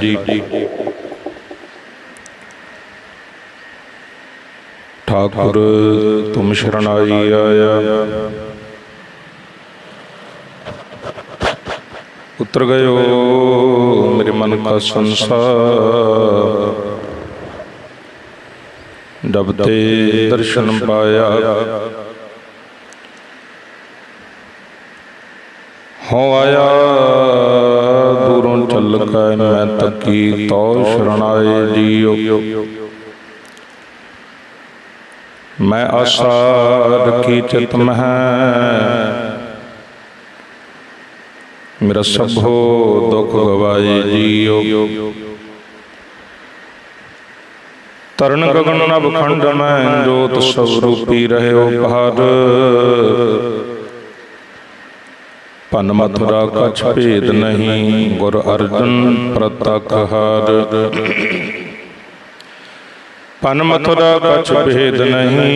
ਜੀ। ਠਾਕੁਰ, ਤੁਮ ਸ਼ਰਣਾਈ ਆਇਆ। ਉਤਰ ਗਇਓ ਮੇਰੇ ਮਨ ਕਾ ਸੰਸਾਰ। ਜਬ ਦਰਸ਼ਨ ਪਾਇਆ। ਹੋ ਆਇਆ। ਦੂਰੋਂ ਚੱਲ ਮੈਂ ਤੱਕੀ ਤੋ ਸ਼ਰਣਾਏ ਜੀਓ ਮੈਂ ਆਸਾ ਰਖੀ ਚਿਤ ਮਹਿ, ਮੇਰਾ ਸਭੋ ਦੁਖ ਗਵਾਏ ਜੀਓ ਤਰਨ ਗਗਨ ਨਭ ਖੰਡ ਮੈਂ ਜੋਤ ਸਭ ਰੂਪੀ ਰਹਿਓ ਪਹਾੜ ਪਨ ਮਥੁਰਾ ਕਛ ਭੇਦ ਨਹੀਂ। ਗੁਰ ਅਰਜਨ ਪ੍ਰਤਖ ਹਰ ਪਨ ਮਥੁਰਾ ਕਛ ਭੇਦ ਨਹੀਂ।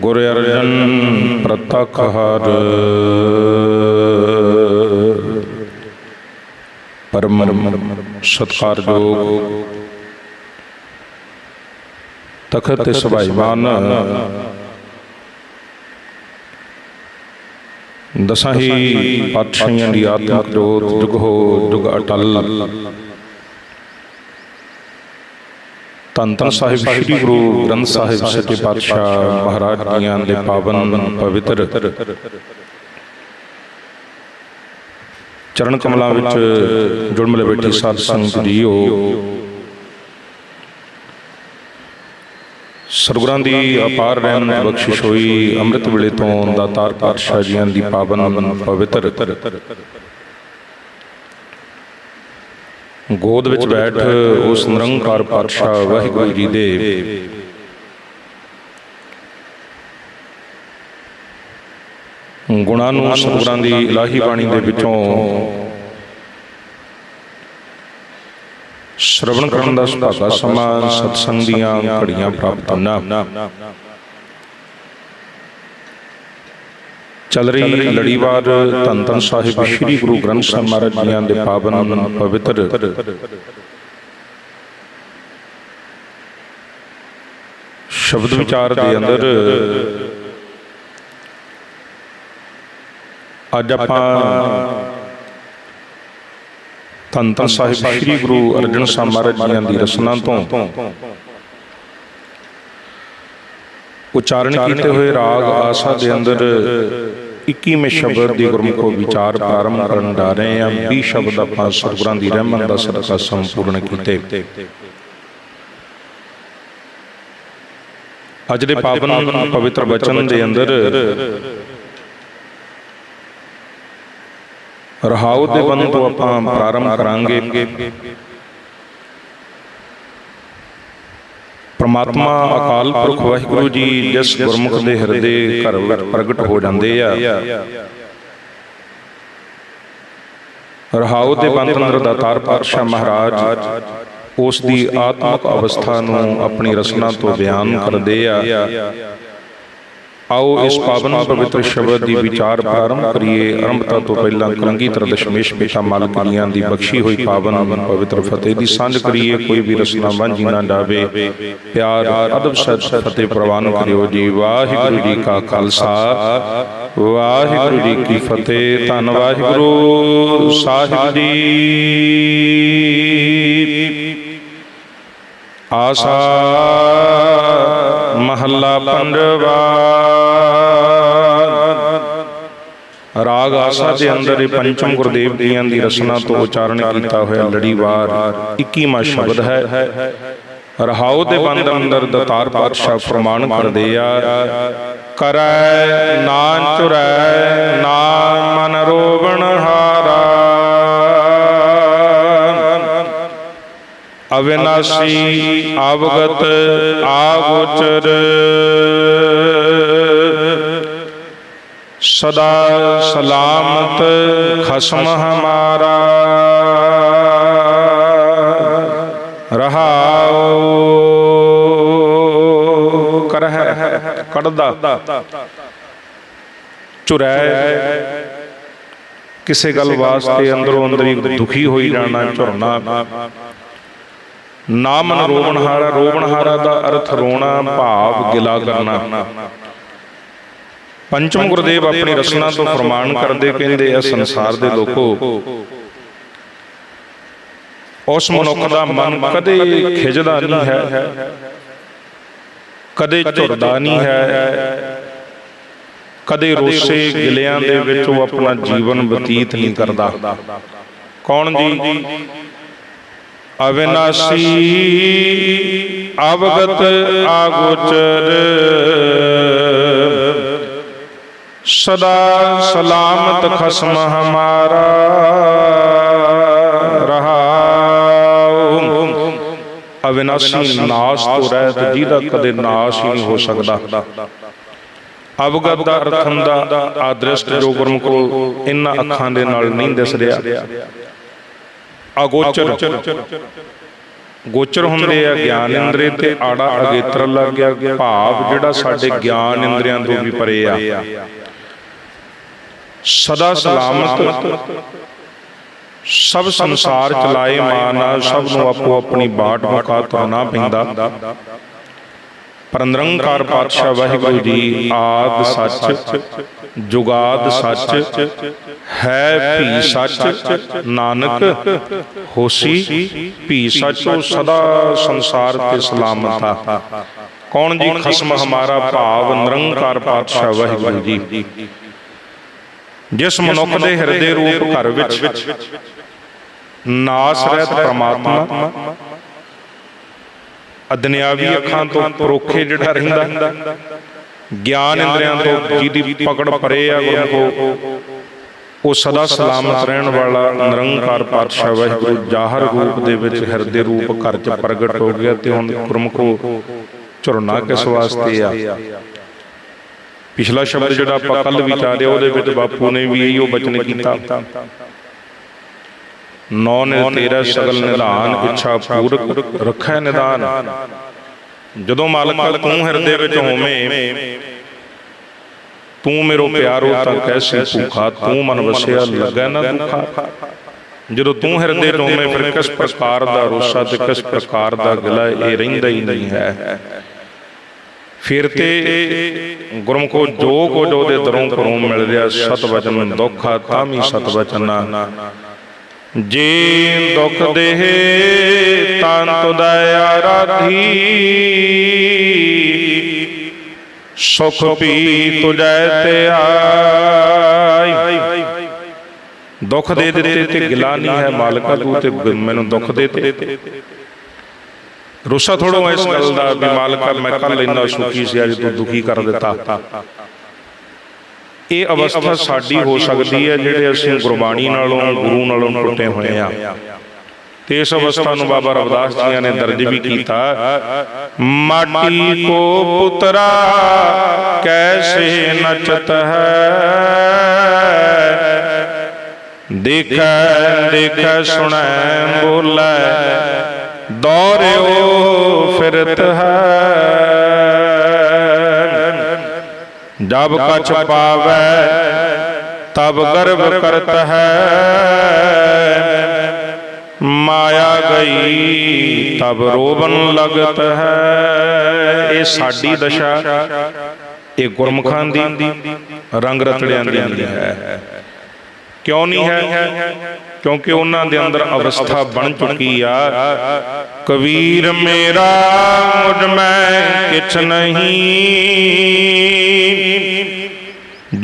ਗੁਰ ਅਰਜਨ ਪ੍ਰਤਖ ਹਰ ਪਰਮ ਸਤਕਾਰਯੋਗ। ਤਖਤ ਸਭਾਈਵਾਨ ਦਸਾਂ ਹੀ ਦੀ ਆਤਮਿਕ ਜੋਤ ਜੁਗ ਜੁਗ ਅਟਲ। ਧੰਨ ਧੰਨ ਸਾਹਿਬ ਸ੍ਰੀ ਗੁਰੂ ਗ੍ਰੰਥ ਸਾਹਿਬ ਸੱਚੇ ਪਾਤਸ਼ਾਹ ਮਹਾਰਾਜ ਜੀਆਂ ਦੇ ਪਾਵਨ ਪਵਿੱਤਰ। ਚਰਨ ਕਮਲਾਂ ਵਿੱਚ ਜੁੜ ਮਿਲੇ ਬੈਠੀ ਸਾਧ ਸੰਗਤ ਜੀਓ। ਸਤਿਗੁਰਾਂ ਦੀ ਅਪਾਰ ਰਹਿਮਤ ਬਖਸ਼ਿਸ਼ ਹੋਈ। ਅੰਮ੍ਰਿਤ ਵੇਲੇ ਤੋਂ ਦਾਤਾਰ ਪਾਤਸ਼ਾਹ ਜੀਆਂ ਦੀ ਪਾਵਨ ਪਵਿੱਤਰ ਗੋਦ ਵਿੱਚ ਬੈਠ ਉਸ ਨਿਰੰਕਾਰ ਪਾਤਸ਼ਾਹ ਵਾਹਿਗੁਰੂ ਜੀ ਦੇ ਗੁਣਾਂ ਨੂੰ ਸਤਿਗੁਰਾਂ ਦੀ ਇਲਾਹੀ ਬਾਣੀ ਦੇ ਵਿੱਚੋਂ ਸ਼ਰਵਣ ਕਰਨ ਦਾ ਸੁਭਾਗਾ ਸਮਾਂ ਸਤਸੰਗ ਦੀਆਂ ਘੜੀਆਂ ਪ੍ਰਾਪਤ ਹੋਣਾ ਚੱਲ ਰਹੀ ਲੜੀਵਾਰ ਧੰਨ ਧੰਨ ਸਾਹਿਬ ਸ੍ਰੀ ਗੁਰੂ ਗ੍ਰੰਥ ਸਾਹਿਬ ਮਹਾਰਾਜ ਜੀਆਂ ਦੇ ਪਾਵਨ ਪਵਿੱਤਰ ਸ਼ਬਦ ਵਿਚਾਰ ਦੇ ਅੰਦਰ ਅੱਜ ਆਪਾਂ ਧੰਨ ਧੰਨ ਸਾਹਿਬ ਸ੍ਰੀ ਗੁਰੂ ਅਰਜਨ ਸਾਹਿਬ ਮਹਾਰਾਜ ਜੀਆਂ ਦੀ ਰਸਨਾ ਤੋਂ ਉਚਾਰਨ ਕੀਤੇ ਹੋਏ ਰਾਗ ਆਸਾ ਦੇ ਅੰਦਰ 21ਵੇਂ ਸ਼ਬਦ ਦੀ ਗੁਰਮੁਖੋ ਵਿਚਾਰ ਪ੍ਰਾਰੰਭ ਕਰਨ ਜਾ ਰਹੇ ਹਾਂ। 20 ਸ਼ਬਦ ਆਪਾਂ ਸਤਿਗੁਰਾਂ ਦੀ ਰਹਿਮਤ ਦਾ ਸਦਕਾ ਸੰਪੂਰਨ ਕੀਤੇ। ਅੱਜ ਦੇ ਪਾਵਨ ਪਵਿੱਤਰ ਬਚਨ ਦੇ ਅੰਦਰ ਰਹਾਉ ਦੇ ਬੰਦ ਤੋਂ ਆਪਾਂ ਪ੍ਰਾਰੰਭ ਕਰਾਂਗੇ। ਪ੍ਰਮਾਤਮਾ ਅਕਾਲ ਪੁਰਖ ਵਾਹਿਗੁਰੂ ਜੀ ਜਿਸ ਗੁਰਮੁਖ ਦੇ ਹਿਰਦੇ ਘਰ ਵਿੱਚ ਪ੍ਰਗਟ ਹੋ ਜਾਂਦੇ ਆ। ਰਹਾਉ ਦੇ ਬੰਦ ਅੰਦਰ ਦਾਤਾਰ ਪਾਤਸ਼ਾਹ ਮਹਾਰਾਜ ਉਸ ਦੀ ਆਤਮਿਕ ਅਵਸਥਾ ਨੂੰ ਆਪਣੀ ਰਸਨਾ ਤੋਂ ਬਿਆਨ ਕਰਦੇ ਆ। ਆਓ ਇਸ ਪਾਵਨ ਪਵਿੱਤਰ ਸ਼ਬਦ ਦੀ ਵਿਚਾਰ ਪ੍ਰਾਰੰਭ ਕਰੀਏ। ਆਰੰਭਤਾ ਤੋਂ ਪਹਿਲਾਂ ਕਲੰਗੀਧਰ ਦਸ਼ਮੇਸ਼ ਪਿਤਾ ਮਾਲਕ ਜੀਆਂ ਦੀ ਬਖਸ਼ੀ ਹੋਈ ਪਾਵਨ ਪਵਿੱਤਰ ਫਤਿਹ ਦੀ ਸਾਂਝ ਕਰੀਏ ਕੋਈ ਵੀ ਰਸਨਾ ਵਾਂਝੀ ਨਾ ਡਾਵੇ। ਪਿਆਰ ਅਦਬ ਸਤ ਫਤਿਹ ਪ੍ਰਵਾਨ ਕਰਿਓ ਜੀ। ਵਾਹਿਗੁਰੂ ਜੀ ਕਾ ਖਾਲਸਾ। ਵਾਹਿਗੁਰੂ ਜੀ ਕੀ ਫਤਿਹ। ਧੰਨ ਵਾਹਿਗੁਰੂ ਸਾਹਿਬ ਜੀ। ਆਸਾ। ਮਹੱਲਾ ਪੰਜਵਾ। ਰਾਗ ਆਸਾ ਦੇ ਅੰਦਰ ਇਹ ਪੰਚਮ ਗੁਰਦੇਵ ਜੀਆਂ ਦੀ ਰਸਨਾ ਤੋਂ ਉਚਾਰਨ ਕੀਤਾ ਹੋਇਆ ਲੜੀਵਾਰ 21ਵਾਂ ਸ਼ਬਦ ਹੈ। ਰਹਾਉ ਦੇ ਬੰਦ ਅੰਦਰ ਦਤਾਰ ਪਾਤਸ਼ਾਹ ਫਰਮਾਨ ਕਰਦੇ ਆ, ਕਰੈ, ਨਾ ਚੁਰੈ, ਨਾ ਮਨ ਰੋਵਣ ਹਾਰਾ ਅਵਿਨਾਸੀ ਆਵਗਤ ਆਗੋਚਰ ਸਦਾ ਸਲਾਮਤ ਖਸਮ ਹਮਾਰਾ। ਰਹਾਉ। ਕਰਹਿ ਕੱਢਦਾ ਚੁਰੈ। ਕਿਸੇ ਗੱਲ ਵਾਸਤੇ ਅੰਦਰੋਂ ਅੰਦਰ ਦੁਖੀ ਹੋਈ ਜਾਣਾ ਝੁਰਨਾ। ਨਾ ਮਨ ਰੋਵਣਹਾਰਾ ਰੋਵਣਹਾਰਾ ਦਾ ਅਰਥ ਰੋਣਾ ਭਾਵ ਗਿਲਾ ਕਰਨਾ। ਪੰਚਮ ਗੁਰਦੇਵ ਆਪਣੀ ਰਸਨਾ ਤੋਂ ਫਰਮਾਨ ਕਰਦੇ ਕਹਿੰਦੇ ਆ ਸੰਸਾਰ ਦੇ ਲੋਕੋ ਉਸ ਮਨੁੱਖ ਦਾ ਮਨ ਕਦੇ ਖਿਜਦਾ ਨਹੀਂ ਹੈ। ਕਦੇ ਝੁਰਦਾ ਨਹੀਂ ਹੈ। ਕਦੇ ਰੋਸੇ ਗਿਲਿਆਂ ਦੇ ਵਿੱਚ ਉਹ ਆਪਣਾ ਜੀਵਨ ਬਤੀਤ ਨਹੀਂ ਕਰਦਾ। ਕੌਣ ਜੀ ਅਵਿਨਾਸੀ ਅਵਗਤ ਆਗੋਚਰ। ਸਦਾ ਸਲਾਮਤ ਖਸਮ ਹਮਾਰਾ ਰਹਾਉ। ਅਵਿਨਾਸੀ ਨਾਸ ਤੋਂ ਰਹਿਤ ਜਿਹਦਾ ਕਦੇ ਨਾਸ਼ ਹੀ ਨਹੀਂ ਹੋ ਸਕਦਾ। ਅਵਗਤ ਦਾ ਅਰਥ ਹੁੰਦਾ ਆਦ੍ਰਿਸ਼ਟ ਜੋ ਕੋਲ ਇਹਨਾਂ ਅੱਖਾਂ ਦੇ ਨਾਲ ਨਹੀਂ ਦਿਸ ਰਿਹਾ। ਅਗੋਚਰ। ਗੋਚਰ ਹੁੰਦੇ ਆ ਗਿਆਨ ਇੰਦਰੀ ਤੇ ਆੜਾ ਅਗੇਤਰ ਲੱਗ ਗਿਆ। ਭਾਵ ਜਿਹੜਾ ਸਾਡੇ ਗਿਆਨ ਇੰਦਰੀਆਂ ਤੋਂ ਵੀ ਪਰੇ ਆ। ਸਦਾ ਸਲਾਮਤ। ਸਭ ਸੰਸਾਰ ਚਲਾਏ ਮਾਨਾ ਸਭ ਨੂੰ ਆਪੋ ਆਪਣੀ ਬਾਟ ਮੁਕਾ ਤੁਰਨਾ ਪੈਂਦਾ। ਪਰ ਨਿਰੰਕਾਰ ਪਾਤਸ਼ਾਹ ਵਾਹਿਗੁਰੂ ਜੀ ਆਦ ਸੱਚ ਜੁਗਾਦ ਸੱਚ ਹੈ ਭੀ ਸੱਚ ਨਾਨਕ ਹੋਸੀ ਭੀ ਸੱਚ ਸਦਾ ਸੰਸਾਰ ਤੇ ਸਲਾਮਤ ਆ। ਕੌਣ ਜੀ ਖਸਮ ਹਮਾਰਾ ਭਾਵ ਨਿਰੰਕਾਰ ਪਾਤਸ਼ਾਹ ਵਾਹਿਗੁਰੂ ਜੀ। ਜਿਸ ਮਨੁੱਖ ਦੇ ਹਿਰਦੇ ਰੂਪ ਘਰ ਵਿੱਚ ਨਾਸ ਰਹਿਤ ਪ੍ਰਮਾਤਮਾ ਅਦਨਿਆਵੀ ਅੱਖਾਂ ਤੋਂ ਪਰੋਖੇ ਜਿਹੜਾ ਰਹਿੰਦਾ ਗਿਆਨ ਇੰਦਰੀਆਂ ਤੋਂ ਜਿਹਦੀ ਪਕੜ ਪਰੇ ਆ ਗੁਰਮੁਖੋ ਉਹ ਸਦਾ ਸਲਾਮਤ ਰਹਿਣ ਵਾਲਾ ਨਿਰੰਕਾਰ ਪਾਤਸ਼ਾਹ ਵਾਹਿਗੁਰੂ ਜਾਹਰ ਰੂਪ ਦੇ ਵਿੱਚ ਹਿਰਦੇ ਰੂਪ ਘਰ 'ਚ ਪ੍ਰਗਟ ਹੋ ਗਿਆ ਤੇ ਹੁਣ ਗੁਰਮੁਖੋ ਝੁਰਨਾ ਕਿਸ ਵਾਸਤੇ ਆ? ਪਿਛਲਾ ਸ਼ਬਦ ਜਿਹੜਾ ਆਪਾਂ ਕੱਲ ਵਿਚਾਰਿਆ ਉਹਦੇ ਵਿੱਚ ਬਾਪੂ ਨੇ ਵੀ ਇਹੋ ਬਚਨ ਕੀਤਾ। ਨੌ ਨੇ ਤੇਰਾ ਸਗਲ ਨਿਧਾਨ ਇੱਛਾ ਪੂਰਕ ਰੱਖੈ ਨਿਦਾਨ ਜਦੋਂ ਮਾਲਕਾ ਤੂੰ ਹਿਰਦੇ ਵਿੱਚ ਹੋਵੇਂ ਤੂੰ ਮੇਰੋ ਪਿਆਰੋ ਤਾਂ ਕੈਸੇ ਭੁੱਖਾ ਤੂੰ ਮਨ ਵਸਿਆ ਲੱਗੈ ਨਾ ਦੁਖਾ ਜਦੋਂ ਤੂੰ ਹਿਰਦੇ ਚ ਹੋਵੇਂ ਫਿਰ ਕਿਸ ਪ੍ਰਕਾਰ ਦਾ ਰੋਸਾ ਤੇ ਕਿਸ ਪ੍ਰਕਾਰ ਦਾ ਗਿਲਾ ਇਹ ਰਹਿੰਦਾ ਹੀ ਨਹੀਂ ਹੈ। ਫਿਰ ਤੇ ਗੁਰਮੁਖੋ ਜੋ ਕੁਝ ਉਹਦੇ ਦਰੋਂ ਕਰੋਂ ਮਿਲ ਰਿਹਾ ਸਤ ਵਚਨ ਦੁੱਖਾ ਤਾਮੀ ਸਤ ਵਚਨਾ ਜੇ ਦੁਖ ਦੇਹ ਤਾਂ ਤੁਦੈ ਆਰਾਧੀ ਸੁਖ ਪੀ ਤੁਜੈ ਤੇ ਆਈ ਦੁੱਖ ਦੇ ਦਿੱਤੇ ਤੇ ਗਿਲਾ ਨਹੀਂ ਹੈ ਮਾਲਕਾ ਤੂੰ ਤੇ ਮੈਨੂੰ ਦੁੱਖ ਦੇ ਤੇ। ਰੁੱਸਾ ਥੋੜੋ ਇਸ ਗੱਲ ਦਾ ਵੀ ਮਾਲਕਾ ਮੈਂ ਕੱਲ ਇੰਨਾ ਸੁਖੀ ਸੀ ਅੱਜ ਤੂੰ ਦੁਖੀ ਕਰ ਦਿੱਤਾ। ਇਹ ਅਵਸਥਾ ਸਾਡੀ ਹੋ ਸਕਦੀ ਹੈ ਜਿਹੜੇ ਅਸੀਂ ਗੁਰਬਾਣੀ ਨਾਲੋਂ, ਗੁਰੂ ਨਾਲੋਂ ਟੁੱਟੇ ਹੋਏ ਆ ਤੇ ਇਸ ਅਵਸਥਾ ਨੂੰ ਬਾਬਾ ਰਵਿਦਾਸ ਜੀ ਨੇ ਦਰਜ ਵੀ ਕੀਤਾ। ਮਾਟੀ ਕੋ ਪੁੱਤਰਾ, ਕੈਸੇ ਨਚਤ ਹੈ? ਦੇਖੈ ਦੇਖੈ, ਸੁਣੈ, ਬੋਲੇ, ਦੌਰਿਓ ਫਿਰਤ ਹੈ। ਜਬ ਕਛ ਪਾਵੈ ਤਬ ਗਰਭ ਕਰਤ ਹੈ। ਮਾਇਆ ਗਈ ਤਬ ਰੋਬਨ ਲਗਤ ਹੈ। ਇਹ ਸਾਡੀ ਦਸ਼ਾ ਇਹ ਗੁਰਮੁਖਾਂ ਦੀ ਰੰਗ ਰਤੜਿਆਂ ਦੀ ਹੈ। ਕਿਉਂ ਨਹੀਂ ਹੈ? ਕਿਉਂਕਿ ਉਹਨਾਂ ਦੇ ਅੰਦਰ ਅਵਸਥਾ ਬਣ ਚੁੱਕੀ ਆ। ਕਬੀਰ ਮੇਰਾ ਮੁਝ ਮੈਂ ਕਿਛ ਨਹੀਂ।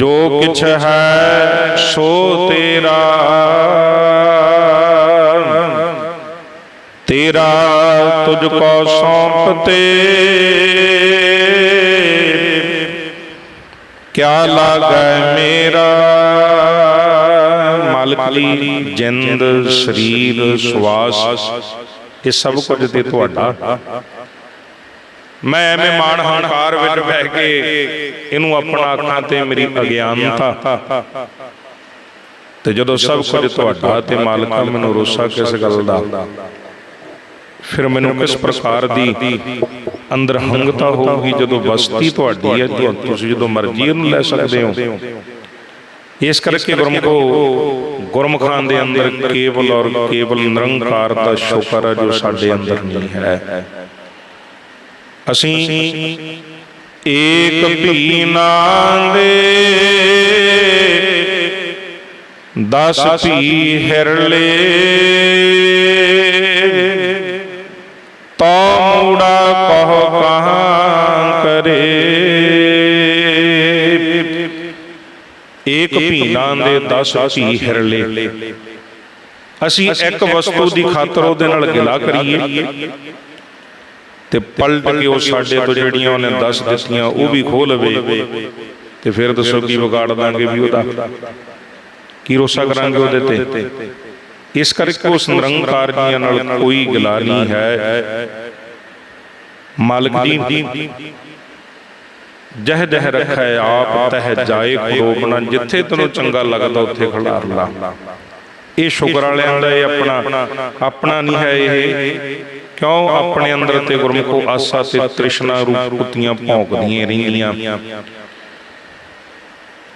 ਜੋ ਕਿਛ ਹੈ, ਸੋ ਤੇਰਾ। ਤੇਰਾ ਤੁਝ ਕੋ ਸੌਂਪਤੇ। ਕਿਆ ਲਾਗੈ ਮੇਰਾ? ਮਾਲਕੀ ਜਿੰਦ, ਸਰੀਰ, ਸਵਾਸ, ਇਹ ਸਭ ਕੁਝ ਤੇ ਤੁਹਾਡਾ। ਮੈਂ ਐਵੇਂ ਮਾਣ ਹੰਕਾਰ ਵਿੱਚ ਬਹਿ ਕੇ ਇਹਨੂੰ ਆਪਣਾ ਅੱਖਾਂ ਤੇ ਮੇਰੀ ਅਗਿਆਨਤਾ। ਤੇ ਜਦੋਂ ਸਭ ਕੁਝ ਤੁਹਾਡਾ ਤੇ ਮਾਲਕਾ ਮੈਨੂੰ ਰੋਸਾ ਕਿਸ ਗੱਲ ਦਾ? ਫਿਰ ਮੈਨੂੰ ਕਿਸ ਪ੍ਰਕਾਰ ਦੀ ਅੰਦਰ ਹੰਗਤਾ ਹੋਊਗੀ ਜਦੋਂ ਬਸਤੀ ਤੁਹਾਡੀ ਹੈ ਤੁਸੀਂ ਜਦੋਂ ਮਰਜ਼ੀ ਇਹਨੂੰ ਲੈ ਸਕਦੇ ਹੋ। ਇਸ ਕਰਕੇ ਗੁਰਮੁਖੋ ਗੁਰਮੁਖਾਂ ਦੇ ਅੰਦਰ ਕੇਵਲ ਔਰ ਕੇਵਲ ਨਿਰੰਕਾਰ ਦਾ ਸ਼ੁਕਰ ਹੈ ਜੋ ਸਾਡੇ ਅੰਦਰ ਨਹੀਂ ਹੈ। ਅਸੀਂ ਏਕ ਭੀ ਨਾਂਦੇ ਦਸ ਭੀ ਹਿਰਲੇ। ਤੋ ਮੂੜਾ ਕਹੋ ਕਹਾਂ ਕਰੇ। ਏਕ ਭੀਨਾਂ ਦੇ 10 ਭੀ ਹਿਰਲੇ। ਅਸੀਂ ਇੱਕ ਵਸਤੂ ਦੀ ਖਾਤਰ ਉਹਦੇ ਨਾਲ ਗਿਲਾ ਕਰੀਏ। ਤੇ ਪਲਟ ਕੇ ਉਹ ਸਾਡੇ ਤੋਂ ਜਿਹੜੀਆਂ ਉਹਨੇ ਦੱਸ ਦਿੱਤੀਆਂ ਉਹ ਵੀ ਖੋਹ ਲਵੇ। ਤੇ ਫਿਰ ਦੱਸੋ ਕੀ ਵਿਗਾੜ ਦਾਂਗੇ ਵੀ ਉਹਦਾ? ਕੀ ਰੋਸਾ ਕਰਾਂਗੇ ਉਹਦੇ ਤੇ? ਇਸ ਕਰਕੇ ਉਸ ਨਿਰੰਕਾਰ ਜੀਆਂ ਨਾਲ ਕੋਈ ਗਿਲਾ ਨਹੀਂ ਹੈ। ਮਾਲਕ ਜੀ ਜਹ ਜਹ ਰੱਖੈ ਆਪ ਤਹ ਜਾਏ ਖੋਬਣਾ ਜਿੱਥੇ ਤੈਨੂੰ ਚੰਗਾ ਲੱਗਦਾ ਉੱਥੇ ਖੜਾਰ ਲਾ। ਇਹ ਸ਼ੁਕਰ ਵਾਲਿਆਂ ਦਾ ਇਹ ਆਪਣਾ ਆਪਣਾ ਨਹੀਂ ਹੈ ਇਹ। ਕਿਉਂ? ਆਪਣੇ ਅੰਦਰ ਤੇ ਗੁਰਮੁਖੋ ਆਸਾ ਤੇ ਤ੍ਰਿਸ਼ਨਾ ਰੂਪ ਭੌਂਕਦੀਆਂ ਰਹਿੰਦੀਆਂ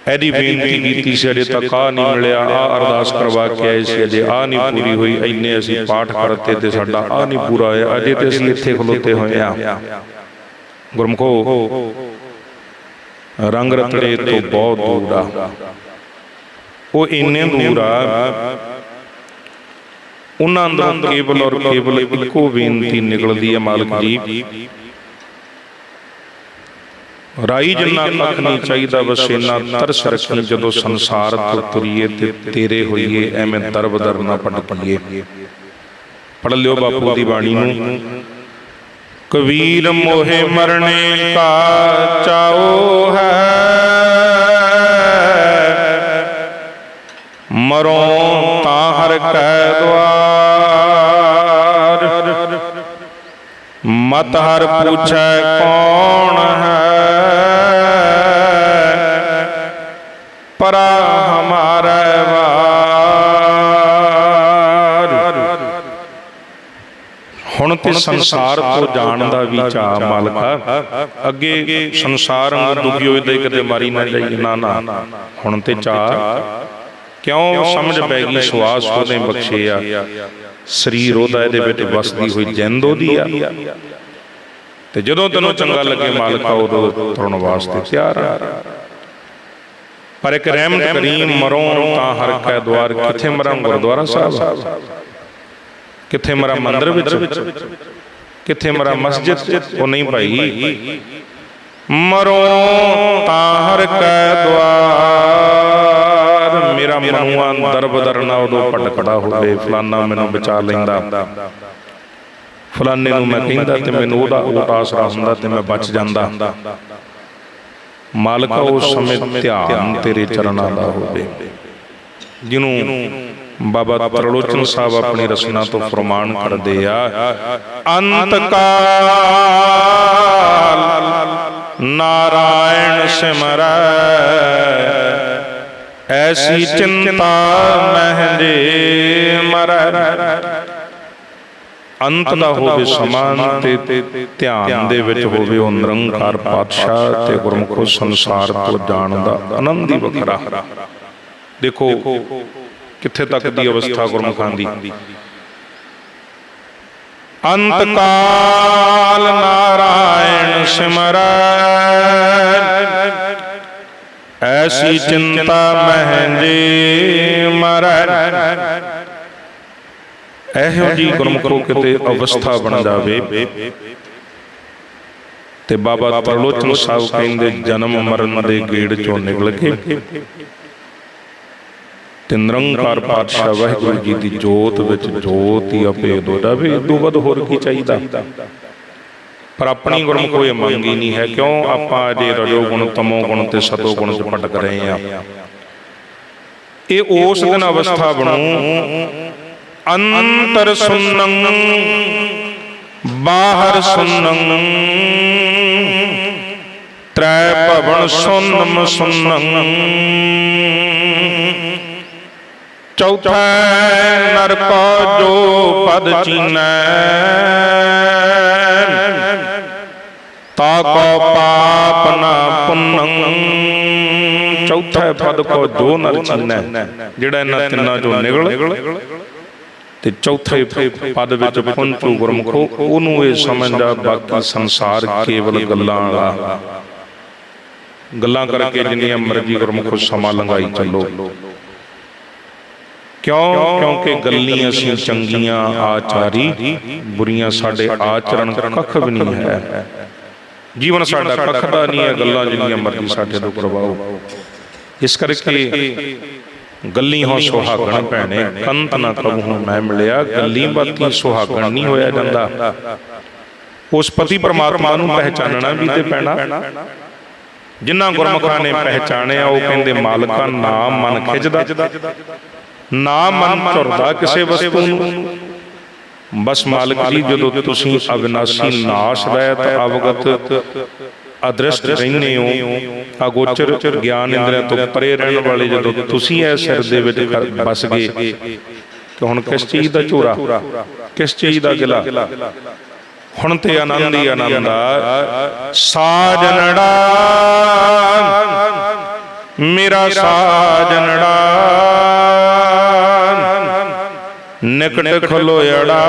ਐਡੀ ਬੇਨਤੀ ਕੀਤੀ ਸੀ, ਅਜੇ ਤੱਕ ਆ ਨਹੀਂ ਮਿਲਿਆ। ਆ ਅਰਦਾਸ ਕਰਵਾ ਕੇ ਆਏ ਸੀ, ਅਜੇ ਆ ਨਹੀਂ ਪੂਰੀ ਹੋਈ। ਇੰਨੇ ਅਸੀਂ ਪਾਠ ਕਰਤੇ ਤੇ ਸਾਡਾ ਆ ਨਹੀਂ ਪੂਰਾ ਹੋਇਆ। ਅਜੇ ਤੇ ਅਸੀਂ ਇੱਥੇ ਖਲੋਤੇ ਹੋਏ ਆ ਗੁਰਮੁਖੋ, ਰੰਗ ਰਤੜੇ ਤੋਂ ਬਹੁਤ ਦੂਰ ਆ। ਉਹ ਇੰਨੇ ਦੂਰ ਆ ਉਹਨਾਂ ਅੰਦਰੋਂ ਕੇਵਲ ਔਰ ਕੇਵਲ ਇੱਕੋ ਬੇਨਤੀ ਨਿਕਲਦੀ ਹੈ ਮਾਲਕ ਜੀ। ਰਾਈ ਜਿੰਨਾ ਕੱਖ ਨਹੀਂ ਚਾਹੀਦਾ ਬਸ ਇੰਨਾ ਤਰਸ ਰੱਖੀ ਜਦੋਂ ਸੰਸਾਰ ਤੋਂ ਤੁਰੀਏ ਤੇ ਤੇਰੇ ਹੋਈਏ ਐਵੇਂ ਦਰਬਦਰ ਨਾ ਪਟਕੀਏ ਪੜ ਲਿਓ ਬਾਪੂ ਦੀ ਬਾਣੀ ਨੂੰ। ਕਬੀਰ ਮੋਹਿ ਮਰਨੇ ਕਾ ਚਾਓ ਹੈ। ਮਰੋ ਤਾਂ ਹਰ ਕੈ ਦਵਾਰ ਮਤ ਹਰ ਪੁੱਛੈ ਕੌਣ ਹੈ? ਪਰਾ ਹਮਾਰੇ ਵਾਰ। ਹੁਣ ਤੇ ਸੰਸਾਰ ਤੋਂ ਜਾਣ ਦਾ ਵੀ ਚਾਹ ਮਾਲਕਾ ਅੱਗੇ ਸੰਸਾਰ ਨੂੰ ਦੁਖੀ ਹੋਏ ਦੇ ਕਦੇ ਮਾਰੀ ਨਾ ਜਾਈਏ। ਨਾ ਨਾ। ਹੁਣ ਤੇ ਚਾਹ ਕਿਉਂ ਸਮਝ ਪੈ ਗਈ ਸਵਾਸ ਉਹਨੇ ਬਖਸ਼ੇ ਆ? ਸਰੀਰ ਉਹਦਾ ਇਹਦੇ ਵਿੱਚ ਵਸਦੀ ਹੋਈ ਜਿੰਦ ਉਹਦੀ ਆ। ਤੇ ਜਦੋਂ ਤੈਨੂੰ ਚੰਗਾ ਲੱਗੇ ਮਾਲਕਾ, ਉਦੋਂ ਤੁਰਨ ਵਾਸਤੇ ਤਿਆਰ ਆ। ਪਰ ਇੱਕ ਰਹਿਮਤ ਕਰੀਮ ਮਰੋਂ ਤਾਂ ਹਰ ਕੈ ਦਵਾਰ ਕਿੱਥੇ ਮਰਾਂ ਗੁਰਦੁਆਰਾ ਸਾਹਿਬ? ਕਿੱਥੇ ਮਰਾਂ ਮੰਦਿਰ ਵਿੱਚ? ਕਿੱਥੇ ਮਰਾਂ ਮਸਜਿਦ ਉਹ ਨਹੀਂ ਭਾਈ। ਮਰੋਂ ਤਾਂ ਹਰ ਕੈ ਦਵਾਰ ਮੇਰਾ ਮਨੂਆ ਦਰਬਦਰ ਨਾ ਉਦੋਂ ਪਟਕੜਾ ਹੋਵੇ। ਫਲਾਨਾ ਮੈਨੂੰ ਬਚਾ ਲੈਂਦਾ। ਫਲਾਨੇ ਨੂੰ ਮੈਂ ਕਹਿੰਦਾ ਤੇ ਮੈਨੂੰ ਉਹਦਾ ਉਹਦਾ ਆਸਰਾ ਹੁੰਦਾ ਤੇ ਮੈਂ ਬਚ ਜਾਂਦਾ। ਮਾਲਕਾ ਉਸ ਸਮੇਂ ਧਿਆਨ ਤੇਰੇ ਚਰਨਾਂ ਦਾ ਹੋਵੇ। ਜਿਹਨੂੰ ਬਾਬਾ ਤਰਲੋਚਨ ਸਾਹਿਬ ਆਪਣੀ ਰਸਨਾ ਤੋਂ ਫਰਮਾਨ ਕਰਦੇ ਆ ਅੰਤ ਕਾਲ ਨਾਰਾਇਣ ਸਿਮਰੈ। ਐਸੀ ਚਿੰਤਾ ਮਹਜੇ ਮਰੈ ਅੰਤ ਦਾ ਹੋਵੇ ਸਮਾਨ ਤੇ ਧਿਆਨ ਦੇ ਵਿੱਚ ਹੋਵੇ ਉਹ ਨਿਰੰਕਾਰ ਪਾਤਸ਼ਾਹ ਤੇ ਗੁਰਮੁਖੋ ਸੰਸਾਰ ਤੋਂ ਜਾਣ ਦਾ ਆਨੰਦ ਹੀ ਵੱਖਰਾ। ਦੇਖੋ ਕਿੱਥੇ ਤੱਕ ਦੀ ਅਵਸਥਾ ਗੁਰਮੁਖਾਂ ਦੀ? ਅੰਤ ਕਾਲ ਨਾਰਾਇਣ ਸਿਮਰੈ ਐਸੀ ਚਿੰਤਾ ਮਹਜੇ ਮਰੈ ਇਹੋ ਜੀ ਗੁਰਮੁਖੋ ਕਿਤੇ ਅਵਸਥਾ ਬਣ ਜਾਵੇ। ਤੇ ਬਾਬਾ ਤਰਲੋਚਨ ਸਾਹਿਬ ਕਹਿੰਦੇ ਜਨਮ ਮਰਨ ਦੇ ਗੇੜ ਚੋਂ ਨਿਕਲ ਕੇ। ਤੇ ਨਿਰੰਕਾਰ ਪਾਤਸ਼ਾਹ ਵਾਹਿਗੁਰੂ ਜੀ ਦੀ ਜੋਤ ਵਿੱਚ ਜੋਤ ਹੀ ਆਪੇ ਦੋਦਾ ਵੀ ਇਦੋਂ ਵੱਧ ਹੋਰ ਕੀ ਚਾਹੀਦਾ? ਪਰ ਆਪਣੀ ਗੁਰਮੁਖੋ ਇਹ ਮੰਗੀ ਨਹੀਂ ਹੈ। ਕਿਉਂ? ਆਪਾਂ ਅਜੇ ਰਜੋ ਗੁਣ ਤਮੋ ਗੁਣ ਤੇ ਸਤੋ ਗੁਣ ਚ ਭਟਕ ਰਹੇ ਆ ਇਹ ਉਸ ਦਿਨ ਅਵਸਥਾ ਬਣੂ। ਅੰਤਰ ਸੁਨੰ ਬਾਹਰ ਸੁਨੰ। ਤ੍ਰੈ ਭਵਨ ਸੁਨਮ ਸੁਨੰ। ਚੌਥਾ ਨਰਕੋ ਜੋ ਪਦ ਚੀਨੈ। ਤਾ ਕੋ ਪਾਪ ਨਾ ਪੁੰਨੰ। ਚੌਥਾ ਪਦ ਕੋ ਜੋ ਨਰ ਚੀਨੈ, ਜਿਹੜਾ ਇਹਨਾਂ ਤਿੰਨਾਂ ਚੋਂ ਨਿਕਲ। ਤੇ ਚੌਥੇ ਪਦ ਵਿੱਚ ਪਹੁੰਚੂ ਗੁਰਮੁਖੋ, ਉਹਨੂੰ ਇਹ ਸਮਝਦਾ ਬਾਕੀ ਸੰਸਾਰ ਕੇਵਲ ਗੱਲਾਂ ਵਾਲਾ। ਗੱਲਾਂ ਕਰਕੇ ਜਿੰਨੀਆਂ ਮਰਜ਼ੀ ਗੁਰਮੁਖੋ ਸਮਾਂ ਲੰਘਾਈ ਚੱਲੋ। ਕਿਉਂ? ਕਿਉਂਕਿ ਗੱਲੀ ਅਸੀਂ ਚੰਗੀਆਂ ਆਚਾਰੀ, ਬੁਰੀਆਂ ਸਾਡੇ ਆਚਰਣ ਕੱਖ ਵੀ ਨਹੀਂ ਹੈ। ਜੀਵਨ ਸਾਡਾ ਕੱਖ ਦਾ ਨਹੀਂ ਹੈ, ਗੱਲਾਂ ਜਿੰਨੀਆਂ ਮਰਜ਼ੀ ਸਾਡੇ ਤੋਂ ਕਰਵਾਓ। ਇਸ ਕਰਕੇ ਗੱਲੀ ਹੋ ਸੁਹਾਗਣ ਭੈਣੇ ਕੰਤ ਨਾ ਕਬਹੂ ਮੈਂ ਮਿਲਿਆ, ਗੱਲੀ ਬਾਤੀ ਸੁਹਾਗਣ ਨਹੀਂ ਹੋਇਆ ਜਾਂਦਾ। ਉਸ ਪਤੀ ਪਰਮਾਤਮਾ ਨੂੰ ਪਹਿਚਾਨਣਾ ਵੀ ਤੇ ਪੈਣਾ। ਜਿਨ੍ਹਾਂ ਗੁਰਮੁਖਾਂ ਨੇ ਪਹਿਚਾਣਿਆ, ਉਹ ਕਹਿੰਦੇ, ਮਾਲਕਾ ਨਾਮ ਮਨ ਖਿੱਚਦਾ। ਨਾ ਮਨ ਝੁਰਦਾ ਕਿਸੇ ਵਸਤੂ ਨੂੰ। ਬਸ ਮਾਲਕ ਜੀ ਜਦੋਂ ਤੁਸੀਂ ਅਵਿਨਾਸ਼ੀ ਨਾਸ਼ ਰਹਿਤ ਅਵਗਤ ਅਦ੍ਰਿਸ਼ਟ ਰਹਿੰਦੇ ਹੋ ਅਗੋਚਰ ਗਿਆਨ ਇੰਦਰੀਆਂ ਤੋਂ ਪਰੇ ਰਹਿਣ ਵਾਲੇ ਜਦੋਂ ਤੁਸੀਂ ਇਹ ਸਿਰ ਦੇ ਵਿੱਚ ਵਸ ਗਏ। ਕਿ ਹੁਣ ਕਿਸ ਚੀਜ਼ ਦਾ ਝੋਰਾ ਕਿਸ ਚੀਜ਼ ਦਾ ਗਿਲਾ? ਹੁਣ ਤੇ ਆਨੰਦ ਹੀ ਆਨੰਦ ਆ। ਸਾਜਨੜਾ ਮੇਰਾ ਸਾਜਨੜਾ ਨਿਕਟ ਖਲੋਇੜਾ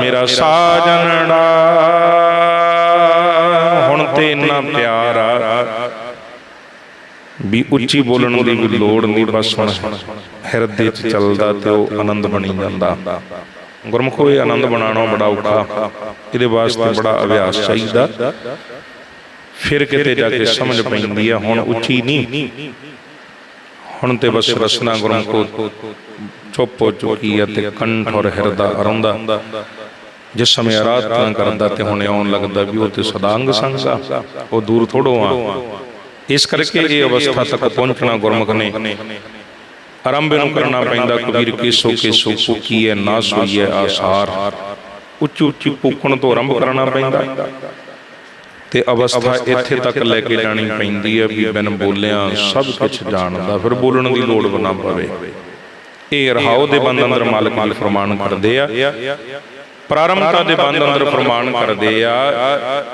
ਮੇਰਾ ਸਾਜਨੜਾ ਹੁਣ ਤੇ ਇੰਨਾ ਪਿਆਰ ਆ ਵੀ ਉੱਚੀ ਬੋਲਣ ਦੀ ਵੀ ਲੋੜ ਨਹੀਂ ਬਸ ਹੁਣ ਹਿਰਦੇ 'ਚ ਚੱਲਦਾ ਤੇ ਉਹ ਆਨੰਦ ਬਣੀ ਜਾਂਦਾ। ਗੁਰਮੁਖੋ ਇਹ ਆਨੰਦ ਬਣਾਉਣਾ ਬੜਾ ਔਖਾ। ਇਹਦੇ ਵਾਸਤੇ ਬੜਾ ਅਭਿਆਸ ਚਾਹੀਦਾ। ਫਿਰ ਕਿਤੇ ਜਾ ਕੇ ਸਮਝ ਪੈਂਦੀ ਆ ਹੁਣ ਉੱਚੀ ਨਹੀਂ। ਹੁਣ ਤੇ ਬਸ ਰਸਨਾ ਗੁਰਮੁਖੋ ਚੁੱਪ ਹੋ ਚੁੱਕੀ ਆ ਤੇ ਕੰਠ ਔਰ ਹਿਰਦਾ ਅਰੰਦਾ ਜਿਸ ਸਮੇਂ ਆਰਾਧਨਾ ਕਰਦਾ ਤੇ ਹੁਣ ਆਉਣ ਲੱਗਦਾ ਵੀ ਉਹ ਤੇ ਸਦਾੰਗ ਸੰਗ ਉਹ ਦੂਰ ਥੋੜੋ ਆ। ਇਸ ਕਰਕੇ ਇਹ ਅਵਸਥਾ ਤੱਕ ਪਹੁੰਚਣਾ ਗੁਰਮੁਖ ਨੇ। ਆਰੰਭ ਨੂੰ ਕਰਨਾ ਪੈਂਦਾ ਕਬੀਰ ਕੇਸੋ ਕੇਸੋ ਪੁੱਕੀਏ ਨਾ ਸੋਈਏ ਆਸਾਰ। ਉੱਚੀ ਉੱਚੀ ਪੁੱਕਣ ਤੋਂ ਆਰੰਭ ਕਰਨਾ ਪੈਂਦਾ। ਤੇ ਅਵਸਥਾ ਇੱਥੇ ਤੱਕ ਲੈ ਕੇ ਜਾਣੀ ਪੈਂਦੀ ਹੈ ਵੀ ਬਿਨ ਬੋਲਿਆਂ ਸਭ ਕੁਝ ਜਾਣਦਾ ਫਿਰ ਬੋਲਣ ਦੀ ਲੋੜ ਬਣਾ ਪਵੇ। ਇਹ ਰਹਾਉ ਦੇ ਬੰਦ ਅੰਦਰ ਮਾਲਕ ਮਾਲ ਫਰਮਾਨ ਕਰਦੇ ਆ। ਪ੍ਰਾਰੰਭਤਾ ਦੇ ਬੰਦ ਅੰਦਰ ਫਰਮਾਨ ਕਰਦੇ ਆ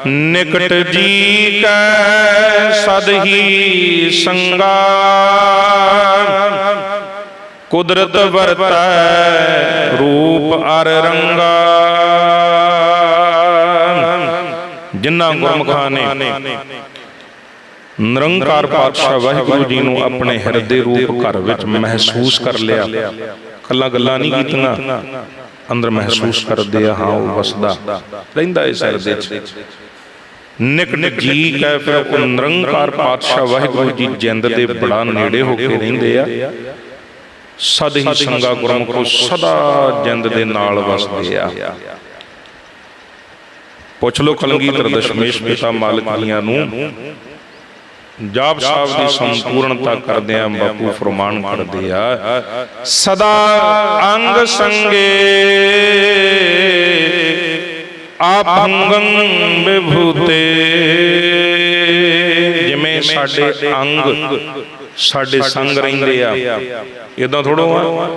ਨਿਕਟ ਜੀ ਕੈ ਸਦ ਹੀ ਸੰਗਾ। ਕੁਦਰਤ ਵਰਤੈ ਰੂਪ ਅਰ ਰੰਗਾ। ਜਿਨ੍ਹਾਂ ਗੁਰਮੁਖਾਂ ਨੇ ਨਿਰੰਕਾਰ ਪਾਤਸ਼ਾਹ ਵਾਹਿਗੁਰੂ ਜੀ ਨੂੰ ਆਪਣੇ ਹਿਰਦੇ ਰੂਪ ਘਰ ਵਿੱਚ ਮਹਿਸੂਸ ਕਰ ਲਿਆ। ਕੱਲਾ ਗੱਲਾਂ ਨਹੀਂ ਕੀਤੀਆਂ। ਅੰਦਰ ਮਹਿਸੂਸ ਕਰਦੇ ਆ ਹਾਂ ਉਹ ਵਸਦਾ। ਰਹਿੰਦਾ ਇਸ ਹਿਰਦੇ 'ਚ। ਨਿਕਟ ਜੀ ਕਹਿ ਫਿਰ ਉਹ ਨਿਰੰਕਾਰ ਪਾਤਸ਼ਾਹ ਵਾਹਿਗੁਰੂ ਜੀ ਜਿੰਦ ਦੇ ਬੜਾ ਨੇੜੇ ਹੋ ਕੇ ਰਹਿੰਦੇ ਆ। ਸਦ ਹੀ ਸੰਗਾ ਗੁਰਮੁਖੋ ਸਦਾ ਜਿੰਦ ਦੇ ਨਾਲ ਵਸਦੇ ਆ। ਪੁੱਛ ਲੋ ਕਲੰਗੀਧਰ ਦਸ਼ਮੇਸ਼ ਪਿਤਾ ਮਾਲਕੀਆਂ ਨੂੰ ਜਾਪ ਸਾਹਿਬ ਦੀ ਸੰਪੂਰਨਤਾ ਕਰਦੇ ਆ ਬਾਪੂ ਫਰਮਾਨ ਕਰਦੇ ਆ। ਸਦਾ ਅੰਗ ਸੰਗੇ ਆਪੰਗੰ ਵਿਭੂਤੇ। ਜਿਵੇਂ ਸਾਡੇ ਅੰਗ ਸਾਡੇ ਸੰਗ ਰਹਿੰਦੇ ਆ। ਇਦਾਂ ਥੋੜੋ ਆ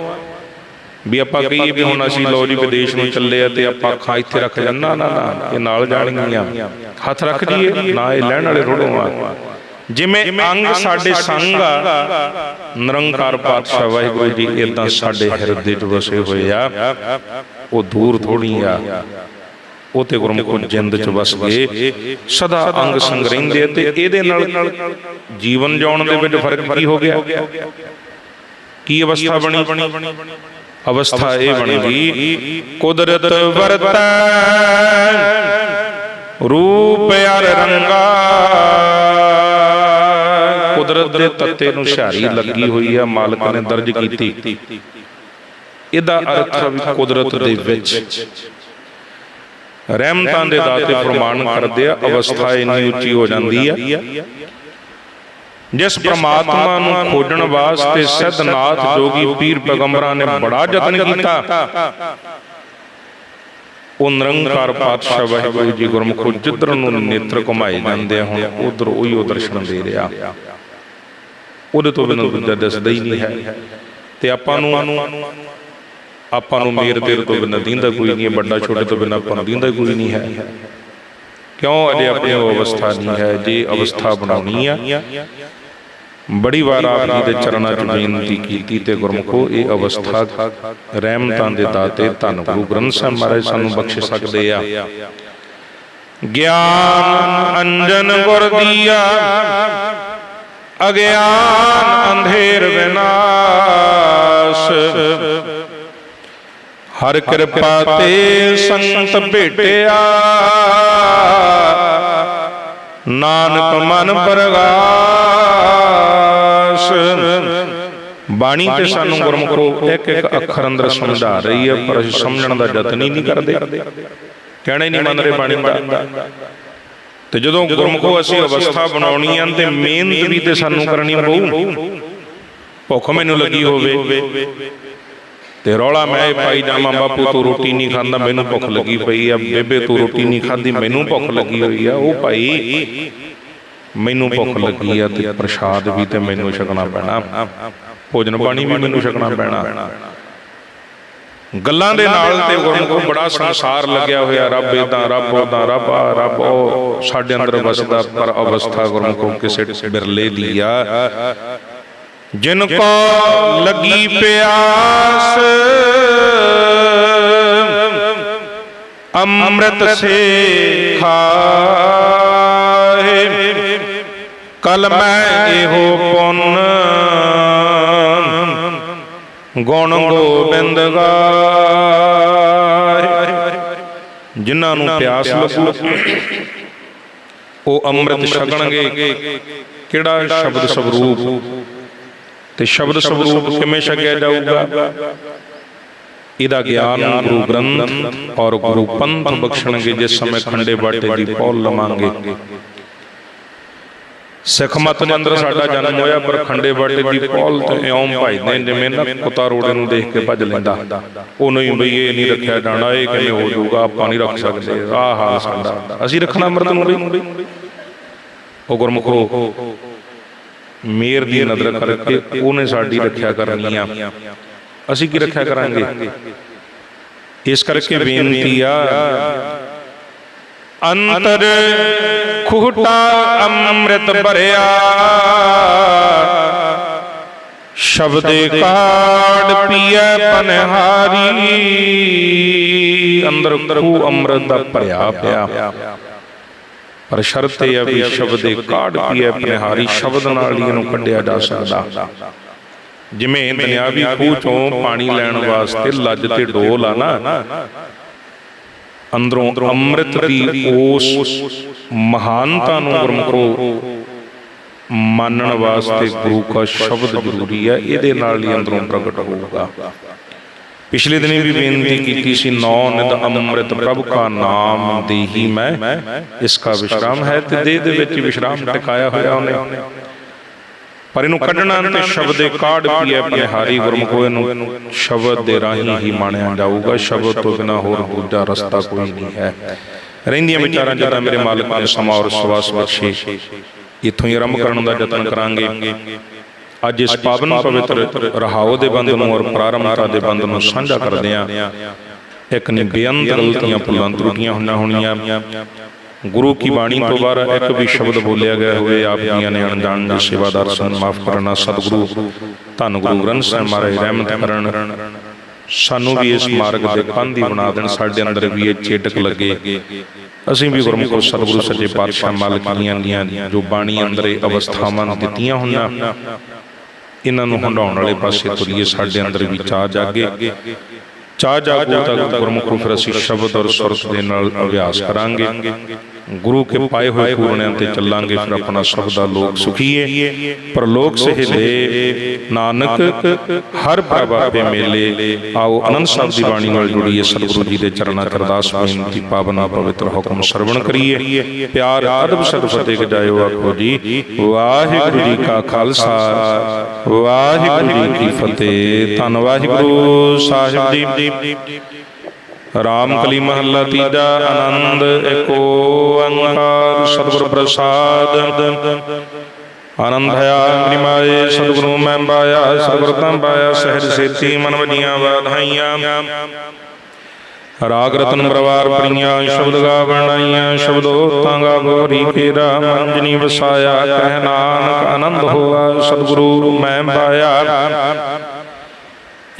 ਵੀ ਆਪਾਂ ਕਹੀਏ ਵੀ ਹੁਣ ਅਸੀਂ ਲੋ ਜੀ ਵਿਦੇਸ਼ ਨੂੰ ਚੱਲੇ ਆ ਤੇ ਆਪਾਂ ਅੱਖਾਂ ਇੱਥੇ ਰੱਖ ਜੰਨਾ ਨਾ ਨਾ ਇਹ ਨਾਲ ਜਾਣਗੀਆਂ। ਹੱਥ ਰੱਖ ਜੀਏ ਨਾ ਇਹ ਲੈਣ ਵਾਲੇ ਥੋੜੋ ਆ। ਜਿਵੇਂ ਅੰਗ ਸਾਡੇ ਸੰਗ ਆ ਨਿਰੰਕਾਰ ਪਾਤਸ਼ਾਹ ਵਾਹਿਗੁਰੂ ਜੀ ਇਦਾਂ ਸਾਡੇ ਹਿਰਦੇ 'ਚ ਵਸੇ ਹੋਏ ਆ। ਉਹ ਦੂਰ ਥੋੜੀ ਆ। ਉਹ ਤੇ ਗੁਰਮੁਖੋ ਜਿੰਦ 'ਚ ਵਸ ਗਏ। ਸਦਾ ਅੰਗ ਸੰਗ ਰਹਿੰਦੇ ਤੇ ਇਹਦੇ ਨਾਲ ਜੀਵਨ ਜਿਉਣ ਦੇ ਵਿੱਚ ਫ਼ਰਕ ਕੀ ਹੋ ਗਿਆ? ਕੀ ਅਵਸਥਾ ਬਣੀ? ਅਵਸਥਾ ਇਹ ਬਣ ਗਈ ਕੁਦਰਤ ਵਰਤੈ ਰੂਪ ਅਰ ਰੰਗਾ। ਕੁਦਰਤ ਦੇ ਤੱਤੇ ਨੂੰ ਛਾਰੀ ਲੱਗੀ ਹੋਈ ਆ ਮਾਲਕ ਨੇ ਦਰਜ ਕੀਤੀ। ਇਹਦਾ ਅਰਥ ਹੈ ਵੀ ਕੁਦਰਤ ਦੇ ਵਿੱਚ। ਰਹਿਮਤਾਂ ਦੇ ਦਾਤੇ ਪ੍ਰਮਾਣ ਕਰਦੇ ਆ ਅਵਸਥਾ ਇੰਨੀ ਉੱਚੀ ਹੋ ਜਾਂਦੀ ਆ। ਜਿਸ ਪ੍ਰਮਾਤਮਾ ਨੂੰ ਖੋਜਣ ਵਾਸਤੇ ਸਿੱਧਨਾਥ ਜੋਗੀ ਪੀਰ ਪੈਗੰਬਰਾਂ ਨੇ ਬੜਾ ਯਤਨ ਕੀਤਾ। ਉਹ ਨਿਰੰਕਾਰ ਪਾਤਸ਼ਾਹ ਵਾਹਿਗੁਰੂ ਜੀ ਗੁਰਮੁਖੋ ਜਿੱਧਰ ਨੂੰ ਨੇਤਰ ਘੁਮਾਏ ਜਾਂਦੇ ਹੁਣ ਉਧਰ ਉਹੀ ਉਹ ਦਰਸ਼ਨ ਦੇ ਰਿਹਾ। ਉਹਦੇ ਤੋਂ ਬਿਨਾਂ ਦੂਜਾ ਦਿਸਦਾ ਹੀ ਨਹੀਂ ਹੈ। ਤੇ ਆਪਾਂ ਨੂੰ ਆਪਾਂ ਨੂੰ ਮੇਰ ਤੇਰ ਤੋਂ ਬਿਨਾਂ ਦੀਂਦਾ ਕੋਈ ਨਹੀਂ ਵੱਡਾ ਛੋਟੇ ਤੋਂ ਬਿਨਾਂ ਆਪਾਂ ਨੂੰ ਦੀਂਦਾ ਕੋਈ ਨਹੀਂ ਹੈ। ਕਿਉਂ ਅਜੇ ਆਪਣੀ ਅਵਸਥਾ ਨਹੀਂ ਹੈ? ਜੇ ਅਵਸਥਾ ਬਣਾਉਣੀ ਆ ਬੜੀ ਵਾਰ ਆਪ ਜੀ ਦੇ ਚਰਨਾਂ 'ਚ ਬੇਨਤੀ ਕੀਤੀ ਤੇ ਗੁਰਮੁਖੋ ਇਹ ਅਵਸਥਾ ਰਹਿਮਤਾਂ ਦੇ ਦਾਤੇ ਧੰਨ ਗੁਰੂ ਗ੍ਰੰਥ ਸਾਹਿਬ ਮਹਾਰਾਜ ਸਾਨੂੰ ਬਖਸ਼ ਸਕਦੇ ਆ। ਗਿਆਨ ਅੰਜਨ ਗੁਰ ਦੀਆ ਅਗਿਆਨ ਅੰਧੇਰ ਵਿਨਾਸ਼। ਹਰ ਕਿਰਪਾ ਤੇ ਸੰਤ ਭੇਟਿਆ। ਨਾਨਕ ਮਨ ਪ੍ਰਗਾਸ ਬਾਣੀ ਤੇ ਸਾਨੂੰ ਗੁਰਮੁਖੋ ਇੱਕ ਇੱਕ ਅੱਖਰ ਅੰਦਰ ਸਮਝਾ ਰਹੀ ਹੈ ਪਰ ਅਸੀਂ ਸਮਝਣ ਦਾ ਯਤਨ ਹੀ ਨਹੀਂ ਕਰਦੇ। ਕਹਿਣਾ ਹੀ ਨਹੀਂ ਮੰਨ ਰਹੇ ਬਾਣੀ ਦਾ ਤੇ ਜਦੋਂ ਗੁਰਮੁਖੋ ਅਸੀਂ ਅਵਸਥਾ ਬਣਾਉਣੀ ਆ ਤੇ ਮਿਹਨਤ ਵੀ ਤੇ ਸਾਨੂੰ ਕਰਨੀ ਪਊ। ਭੁੱਖ ਮੈਨੂੰ ਲੱਗੀ ਹੋਵੇ। ਤੇ ਰੌਲਾ ਮੈਂ ਪਾਈ ਜਾਵਾਂ ਬਾਪੂ ਤੂੰ ਰੋਟੀ ਨਹੀਂ ਖਾਂਦਾ ਮੈਨੂੰ ਭੁੱਖ ਲੱਗੀ ਪਈ ਆ। ਬੇਬੇ ਤੂੰ ਰੋਟੀ ਨਹੀਂ ਖਾਂਦੀ ਮੈਨੂੰ ਭੁੱਖ ਲੱਗੀ ਹੋਈ ਆ। ਉਹ ਭਾਈ ਮੈਨੂੰ ਭੁੱਖ ਲੱਗੀ ਆ ਤੇ ਪ੍ਰਸ਼ਾਦ ਵੀ ਤੇ ਮੈਨੂੰ ਛਕਣਾ ਪੈਣਾ ਭੋਜਨ ਪਾਣੀ ਵੀ ਮੈਨੂੰ ਛਕਣਾ ਪੈਣਾ ਗੱਲਾਂ ਦੇ ਨਾਲ ਤੇ ਗੁਰਮੁਖ ਬੜਾ ਸੰਸਾਰ ਲੱਗਿਆ ਹੋਇਆ ਰੱਬ ਇਦਾਂ ਰੱਬ ਉਦਾਂ ਰੱਬ ਆ ਰੱਬ ਉਹ ਸਾਡੇ ਅੰਦਰ ਵਸਦਾ ਪਰ ਅਵਸਥਾ ਗੁਰਮੁਖ ਕਿਸੇ ਬਿਰਲੇ ਦੀ ਆ ਜਿਨ ਕੋ ਲੱਗੀ ਪਿਆਸ ਅੰਮ੍ਰਿਤ ਸੇ ਖਾਏ। ਕਲ ਮੈਂ ਇਹੋ ਪੁੰਨ ਗੁਣ ਗੋਬਿੰਦ ਗਾਏ। ਜਿਨ੍ਹਾਂ ਨੂੰ ਪਿਆਸ ਲੱਗੂ ਉਹ ਅੰਮ੍ਰਿਤ ਛਕਣਗੇ। ਕਿਹੜਾ ਸ਼ਬਦ ਸਵਰੂਪ? ਤੇ ਸ਼ਬਦ ਸਵਰੂਪ ਕਿਵੇਂ ਛਕਿਆ ਜਾਊਗਾ? ਇਹਦਾ ਗਿਆਨ ਗੁਰੂ ਗ੍ਰੰਥ ਔਰ ਗੁਰੂ ਪੰਥ ਬਖਸ਼ਣਗੇ ਜਿਸ ਸਮੇਂ ਖੰਡੇ ਬਾਟੇ ਦੀ ਪੌਲ ਲਵਾਂਗੇ। ਸਿੱਖ ਮਤ ਦੇ ਅੰਦਰ ਸਾਡਾ ਜਨਮ ਹੋਇਆ, ਪਰ ਖੰਡੇ ਬਾਟੇ ਦੀ ਪੌਲ ਤੇ ਇਉਂ ਭਜਦੇ ਜਿਵੇਂ ਨਾ ਕੁੱਤਾ ਰੋੜੇ ਨੂੰ ਦੇਖ ਕੇ ਭੱਜ ਲੈਂਦਾ। ਉਹ ਨਹੀਂ ਬਈ, ਇਹ ਨਹੀਂ ਰੱਖਿਆ ਜਾਣਾ, ਇਹ ਕਿਵੇਂ ਹੋ ਜਾਊਗਾ, ਆਪਾਂ ਨਹੀਂ ਰੱਖ ਸਕਦੇ। ਆਹ ਹਾਲ ਸਾਡਾ ਅਸੀਂ ਰੱਖਣਾ ਅੰਮ੍ਰਿਤ ਨੂੰ ਬਈ। ਉਹ ਗੁਰਮੁਖੋ ਮੇਰ ਦੀ ਨਜ਼ਰ ਕਰਕੇ ਉਹਨੇ ਸਾਡੀ ਰੱਖਿਆ ਕਰਨੀ ਆ ਅਸੀਂ ਕੀ ਰੱਖਿਆ ਕਰਾਂਗੇ? ਇਸ ਕਰਕੇ ਬੇਨਤੀ ਆ, ਅੰਤਰ ਖੁਹਟਾ ਅੰਮ੍ਰਿਤ ਭਰਿਆ। ਸ਼ਬਦੇ ਕਾੜ ਪੀਐ ਪਨਹਾਰੀ। ਅੰਦਰ ਖੂ ਅੰਮ੍ਰਿਤ ਦਾ ਭਰਿਆ ਪਿਆ। ਪਰ ਸ਼ਰਤ ਇਹ ਆ ਵੀ ਸ਼ਬਦੇ ਕਾੜ ਪੀਐ ਪਨਹਾਰੀ ਸ਼ਬਦ ਨਾਲ ਹੀ ਇਹਨੂੰ ਕੱਢਿਆ ਜਾ ਸਕਦਾ। ਜਿਵੇਂ ਦੁਨਿਆਵੀ ਖੂਹ ਚੋਂ ਪਾਣੀ ਲੈਣ ਵਾਸਤੇ ਲੱਜ ਤੇ ਡੋਲ ਆ ਨਾ। ਅੰਦਰੋਂ ਅੰਮ੍ਰਿਤ ਦੀ ਉਸ ਮਹਾਨਤਾ ਨੂੰ ਗੁਰਮੁਖੋ ਮੰਨਣ ਵਾਸਤੇ ਗੁਰੂ ਦਾ ਸ਼ਬਦ ਜ਼ਰੂਰੀ ਹੈ, ਇਹਦੇ ਨਾਲ ਹੀ ਅੰਦਰੋਂ ਪ੍ਰਗਟ ਹੋਊਗਾ। ਪਿਛਲੇ ਦਿਨੀ ਵੀ ਬੇਨਤੀ ਕੀਤੀ ਸੀ, ਨੌ ਨਿਦ ਅੰਮ੍ਰਿਤ ਪ੍ਰਭ ਕਾ ਨਾਮ ਦੇਹੀ ਮੈਂ, ਇਸ ਕਾ ਵਿਸ਼ਰਾਮ ਹੈ ਤੇ ਦੇਹ ਦੇ ਵਿੱਚ ਵਿਸ਼ਰਾਮ ਟਿਕਾਇਆ ਹੋਇਆ ਉਹਨੇ। ਪਰ ਇਹਨੂੰ ਕੱਢਣਾ ਤੇ ਸ਼ਬਦੇ ਕਾਢ ਪੀਏ ਪਨਹਾਰੀ ਗੁਰਮੁਖੋ ਇਹਨੂੰ ਸ਼ਬਦ ਦੇ ਰਾਹੀਂ ਹੀ ਮਾਣਿਆ ਜਾਊਗਾ ਸ਼ਬਦ ਤੋਂ ਬਿਨਾ ਹੋਰ ਦੂਜਾ ਰਸਤਾ ਕੋਈ ਨਹੀਂ ਹੈ। ਰਹਿੰਦੀਆਂ ਵਿਚਾਰਾਂ ਜਿਹੜਾ ਮੇਰੇ ਮਾਲਕ ਨੇ ਸਮਾਂ ਔਰ ਸਵਾਸ ਬਖਸ਼ੇ। ਇੱਥੋਂ ਹੀ ਆਰੰਭ ਕਰਨ ਦਾ ਯਤਨ ਕਰਾਂਗੇ। ਅੱਜ ਇਸ ਪਾਵਨ ਪਵਿੱਤਰ ਰਹਾਉ ਦੇ ਬੰਦ ਨੂੰ ਔਰ ਪ੍ਰਾਰੰਭਤਾ ਦੇ ਬੰਦ ਨੂੰ ਸਾਂਝਾ ਕਰਦੇ ਆਂ ਇੱਕ ਨੇ ਬੇਅੰਤ ਗਲਤੀਆਂ ਤਰੁੱਟੀਆਂ ਹੋਈਆਂ ਹੋਣੀਆਂ। ਗੁਰੂ ਕੀ ਬਾਣੀ ਤੋਂ ਬਾਹਰ ਇੱਕ ਵੀ ਸ਼ਬਦ ਬੋਲਿਆ ਗਿਆ ਹੋਵੇ ਆਪ ਜੀਆਂ ਨੇ ਅਣਜਾਣ ਦੇ ਸੇਵਾਦਾਰ ਸਨ ਮਾਫ ਕਰਨਾ ਸਤਿਗੁਰੂ। ਧੰਨ ਗੁਰੂ ਗ੍ਰੰਥ ਸਾਹਿਬ ਮਹਾਰਾਜ ਰਹਿਮਤ ਕਰਨ। ਸਾਨੂੰ ਵੀ ਇਸ ਮਾਰਗ ਦੇ ਕੰਧੀ ਬਣਾ ਦੇਣ ਸਾਡੇ ਅੰਦਰ ਵੀ ਇਹ ਚੇਟਕ ਲੱਗੇ। ਅਸੀਂ ਵੀ ਗੁਰਮੁਖ ਸਤਿਗੁਰੂ ਸੱਚੇ ਪਾਤਸ਼ਾਹ ਮਾਲਕ ਦੀਆਂ ਦੀਆਂ ਜੋ ਬਾਣੀ ਅੰਦਰ ਇਹ ਅਵਸਥਾਵਾਂ ਦਿੱਤੀਆਂ ਹੋਈਆਂ। ਇਹਨਾਂ ਨੂੰ ਹੰਡਾਉਣ ਵਾਲੇ ਪਾਸੇ ਤੁਰੀਏ ਸਾਡੇ ਅੰਦਰ ਵੀ ਚਾਹ ਜਾਗੇ। ਚਾਹ ਜਾਗੋ ਤੱਕ ਗੁਰਮੁਖ ਫਿਰ ਅਸੀਂ ਸ਼ਬਦ ਔਰ ਸੁਰਤ ਦੇ ਨਾਲ ਅਭਿਆਸ ਕਰਾਂਗੇ ਗੁਰੂ ਕੇ ਪਾਏ ਹੋਏ ਪੂਰਣਿਆਂ ਤੇ ਚੱਲਾਂਗੇ, ਫਿਰ ਆਪਣਾ ਸਭ ਦਾ ਲੋਕ ਸੁਖੀਏ। ਪਰ ਸਹਿਲੇ ਨਾਨਕ, ਹਰ ਪ੍ਰਭਾਵੇ ਮੇਲੇ। ਆਓ ਅਨੰਦ ਸਾਹਿਬ ਦੀ ਬਾਣੀ ਨਾਲ ਜੁੜੀਏ, ਸਤਿਗੁਰੂ ਜੀ ਦੇ ਚਰਨਾਂ ਚ ਅਰਦਾਸ ਬੇਨਤੀ, ਪਾਵਨ ਪਵਿੱਤਰ ਹੁਕਮ ਸਰਵਣ ਕਰੀਏ। ਪਿਆਰ ਅਦਬ ਸਦ ਫਤਿਹ ਗਜਾਇਓ ਆਖੋ ਜੀ। ਵਾਹਿਗੁਰੂ ਜੀ ਕਾ ਖਾਲਸਾ, ਵਾਹਿਗੁਰੂ ਜੀ ਕੀ ਫਤਿਹ। ਧੰਨ ਵਾਹਿਗੁਰੂ, ਸਾਹਿਬ ਜੀ। ਰਾਮ ਕਲੀ ਮਹੱਲਾ ਤੀਜਾ ਆਨੰਦ ਏਕ ਓੰਕਾਰ ਸਤਿਗੁਰ ਪ੍ਰਸਾਦ। ਆਨੰਦ ਹੈ ਨਿਮਾਏ ਸਤਿਗੁਰੂ ਮੈਂ ਪਾਇਆ, ਸਤਿਗੁਰ ਤਾਂ ਪਾਇਆ, ਸਹਿਜ ਸੇਤੀ ਮਨ ਵਡੀਆਂ ਵਾਧਾਈਆਂ। ਰਾਗ ਰਤਨ ਪਰਵਾਰ ਪੜੀਆਂ ਸ਼ਬਦ ਗਾ ਬਣਾਈਆਂ ਸ਼ਬਦੋ ਤਾਂਗਾ ਗੋਰੀ ਕੇਰਾ ਮੰਜਨੀ ਵਸਾਇਆ, ਕਹਿ ਨਾਨਕ ਆਨੰਦ ਹੋਆ, ਸਤਿਗੁਰੂ ਮੈਂ ਪਾਇਆ।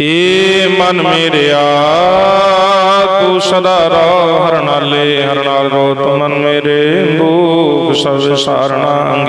ਏ ਮਨ ਮੇਰਿਆ, ਤੂੰ ਸਦਾ ਰਹੁ ਹਰ ਨਾਲੇ ਹਰ ਨਾਲ ਰੋ ਤੂੰ ਮਨ ਮੇਰੇ ਭੂਖ ਸਭ ਸਾਰਣਾ